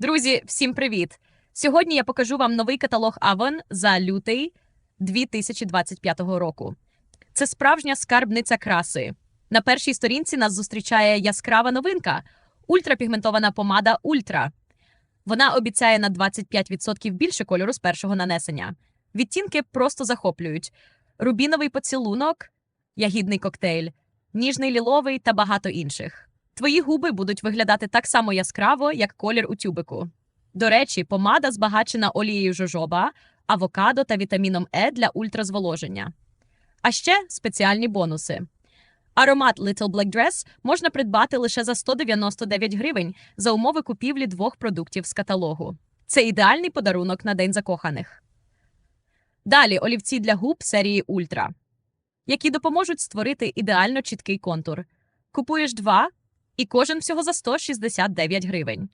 Друзі, всім привіт! Сьогодні я покажу вам новий каталог Avon за лютий 2025 року. Це справжня скарбниця краси. На першій сторінці нас зустрічає яскрава новинка ультрапігментована помада Ультра. Вона обіцяє на 25% більше кольору з першого нанесення. Відтінки просто захоплюють: рубіновий поцілунок, ягідний коктейль, ніжний ліловий та багато інших. Твої губи будуть виглядати так само яскраво, як колір у тюбику. До речі, помада збагачена олією жожоба, авокадо та вітаміном Е для ультразволоження. А ще спеціальні бонуси. Аромат Little Black Dress можна придбати лише за 199 гривень за умови купівлі двох продуктів з каталогу. Це ідеальний подарунок на День закоханих. Далі олівці для губ серії Ультра, які допоможуть створити ідеально чіткий контур. Купуєш два, і кожен всього за 169 гривень.